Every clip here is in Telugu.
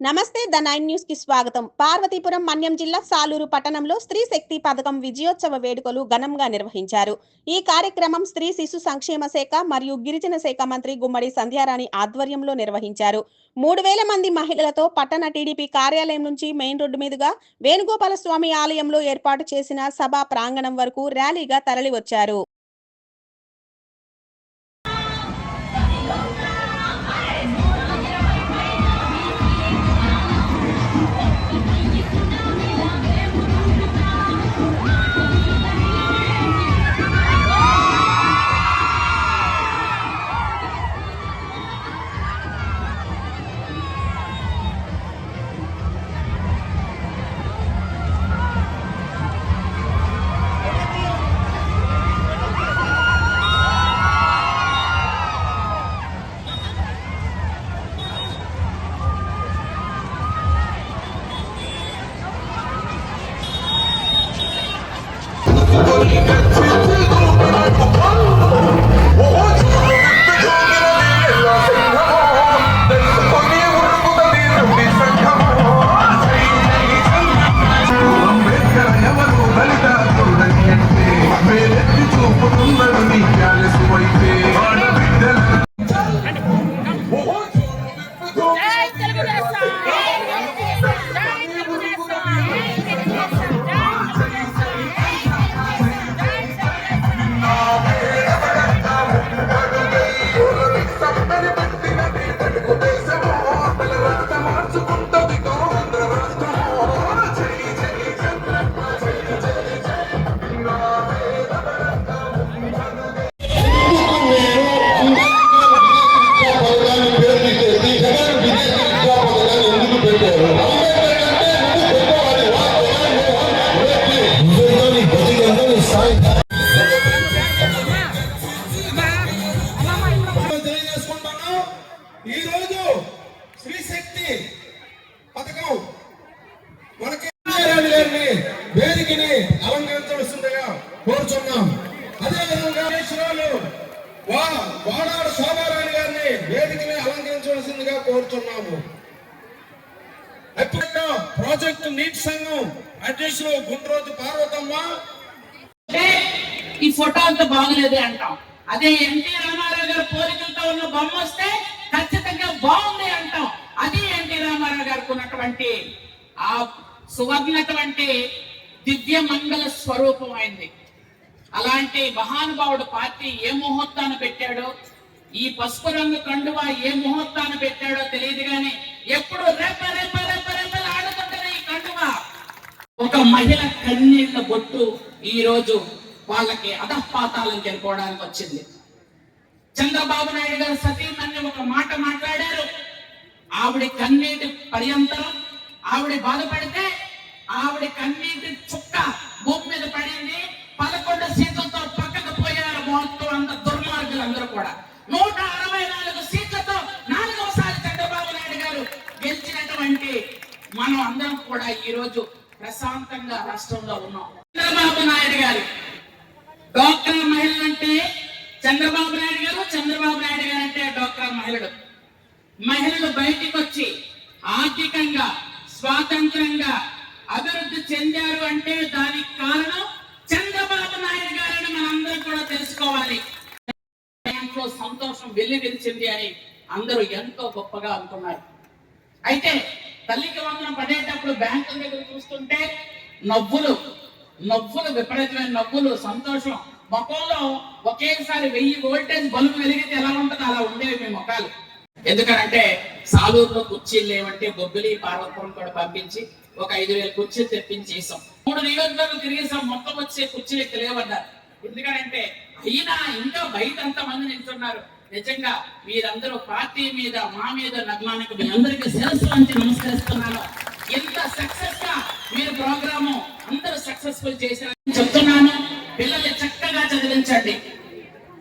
నమస్తే ద నైన్ న్యూస్కి స్వాగతం. పార్వతీపురం మన్యం జిల్లా సాలూరు పట్టణంలో స్త్రీ శక్తి పథకం విజయోత్సవ వేడుకలు ఘనంగా నిర్వహించారు. ఈ కార్యక్రమం స్త్రీ శిశు సంక్షేమ శాఖ మరియు గిరిజన శాఖ మంత్రి గుమ్మడి సంధ్యారాణి ఆధ్వర్యంలో నిర్వహించారు. మూడు వేల మంది మహిళలతో పట్టణ టీడీపీ కార్యాలయం నుంచి మెయిన్ రోడ్డు మీదుగా వేణుగోపాల స్వామి ఆలయంలో ఏర్పాటు చేసిన సభా ప్రాంగణం వరకు ర్యాలీగా తరలివచ్చారు. పథకం. మనకి గారిని వేదికని అలంకరించవలసిందిగా కోరుచున్నాం. అదేవిధంగా వా వాడాడు శోభారాణి గారిని వేదికని అలంకరించవలసిందిగా కోరుచున్నాము. ఎప్పుడైనా ప్రాజెక్టు నీటి సంఘం అధ్యక్షులు గుండ్రోజు పార్వతమ్మ. ఈ ఫోటో అంత బాగలేదే అంటాం. అదే ఎన్టీ రామారావు గారు పోలికలతో ఉన్న బొమ్మ వస్తే ఖచ్చితంగా బాగుంది ఎన్టీ గారికి ఉన్నటువంటి ఆ సువర్ణటువంటి దివ్య మంగళ స్వరూపం అయింది. అలాంటి మహానుభావుడు పార్టీ ఏ ముహూర్తాన్ని పెట్టాడో ఈ పసుపు రంగు కండువా ఏ ముహూర్తాన్ని పెట్టాడో తెలియదు కానీ ఎప్పుడు రెప్ప రెప్ప రెప్ప రెప్పలు ఆడుతుంటది ఈ కండువా. ఒక మహిళ కన్నీళ్ళ బొట్టు ఈ రోజు వాళ్ళకి అధపాతాలను చెప్పుకోవడానికి వచ్చింది. చంద్రబాబు నాయుడు గారు సతీమణి ఒక మాట మాట్లాడారు. ఆవిడ కన్నీటి పర్యంతరం ఆవిడ బాధపడితే ఆవిడ కన్నీటి చుక్క భూమి మీద పడింది. పదకొండు సీట్లతో పక్కకు పోయారు మొత్తం అంత దుర్మార్గులు అందరూ కూడా. నూట అరవై నాలుగు సీట్లతో నాలుగవసారి చంద్రబాబు నాయుడు గారు గెలిచినటువంటి మనం అందరం కూడా ఈరోజు ప్రశాంతంగా రాష్ట్రంలో ఉన్నాం. చంద్రబాబు నాయుడు గారు డాక్టర్ మహిళలు అంటే చంద్రబాబు నాయుడు గారు చంద్రబాబు నాయుడు గారు అంటే డాక్టర్ మహిళలు. మహిళలు బయటికి వచ్చి ఆర్థికంగా స్వాతంత్రంగా అభివృద్ధి చెందారు అంటే దానికి కారణం చంద్రబాబు నాయుడు గారని మనందరూ కూడా తెలుసుకోవాలి. దాంట్లో సంతోషం వెళ్ళి వెలిచింది అని అందరూ ఎంతో గొప్పగా అనుకున్నారు. అయితే తల్లికి వందనం పడేటప్పుడు బ్యాంకుల దగ్గర చూస్తుంటే నవ్వులు నవ్వులు విపరీతమైన నవ్వులు సంతోషం. ముఖంలో ఒకేసారి వెయ్యి వోల్టేజ్ బల్బు వెలిగితే ఎలా ఉంటుందో అలా ఉండేవి మీ ముఖాలు. ఎందుకనంటే సాలూరులో కుర్చీలు లేవంటే బొబ్బిలి పార్వతపురం కూడా పంపించి ఒక ఐదు వేల కుర్చీలు తెప్పించి మూడు నియోజకవర్గాలు తిరిగేసాం మొత్తం వచ్చే కుర్చీలు ఇక్కడ లేవన్నారు ఎందుకంటే అయినా ఇంకా బయట అంత మంది నిల్చున్నారు. నిజంగా మీరందరూ పార్టీ మీద మా మీద నగ్నానికి మీ అందరికీ శిరస్సు వంచి నమస్కరిస్తున్నాను. ఎంత సక్సెస్గా మీరు ప్రోగ్రాము అందరూ సక్సెస్ఫుల్ చేశారని చెప్తున్నాను. పిల్లల్ని చక్కగా చదివించండి.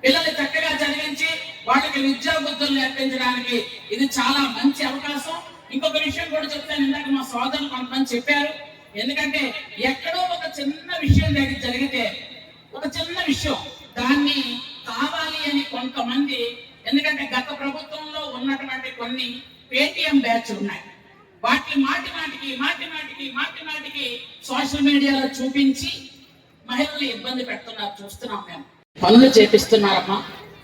పిల్లల్ని చక్కగా వాళ్ళకి విద్యా బుద్ధులు నేర్పించడానికి ఇది చాలా మంచి అవకాశం. ఇంకొక విషయం కూడా చెప్తాను ఇందాక మా సోదరులు కొంతమంది చెప్పారు. ఎందుకంటే ఎక్కడో ఒక చిన్న విషయం దగ్గర జరిగితే ఒక చిన్న విషయం దాన్ని కావాలి అని కొంతమంది ఎందుకంటే గత ప్రభుత్వంలో ఉన్నటువంటి కొన్ని పేటిఎం బ్యాచ్ ఉన్నాయి. వాటిని మాటి మాటికి మాటి మాటికి మాటి మాటికి సోషల్ మీడియాలో చూపించి మహిళల్ని ఇబ్బంది పెడుతున్నారు చూస్తున్నాం మేము. పనులు చేపిస్తున్నారమ్మా.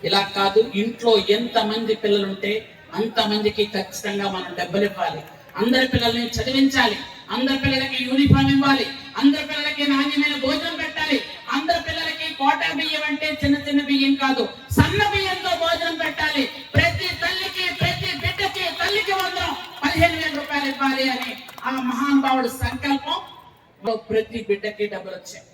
ఇలా కాదు ఇంట్లో ఎంత మంది పిల్లలుంటే అంత మందికి ఖచ్చితంగా మనం డబ్బులు ఇవ్వాలి అందరి పిల్లల్ని చదివించాలి అందరి పిల్లలకి యూనిఫామ్ ఇవ్వాలి అందరి పిల్లలకి నాణ్యమైన భోజనం పెట్టాలి అందరి పిల్లలకి కోటా బియ్యం అంటే చిన్న చిన్న బియ్యం కాదు సన్న బియ్యంతో భోజనం పెట్టాలి. ప్రతి తల్లికి ప్రతి బిడ్డకి తల్లికి వందరం పదిహేను వేల రూపాయలు ఇవ్వాలి అని ఆ మహానుభావుడు సంకల్పం. ప్రతి బిడ్డకి డబ్బులు వచ్చాయి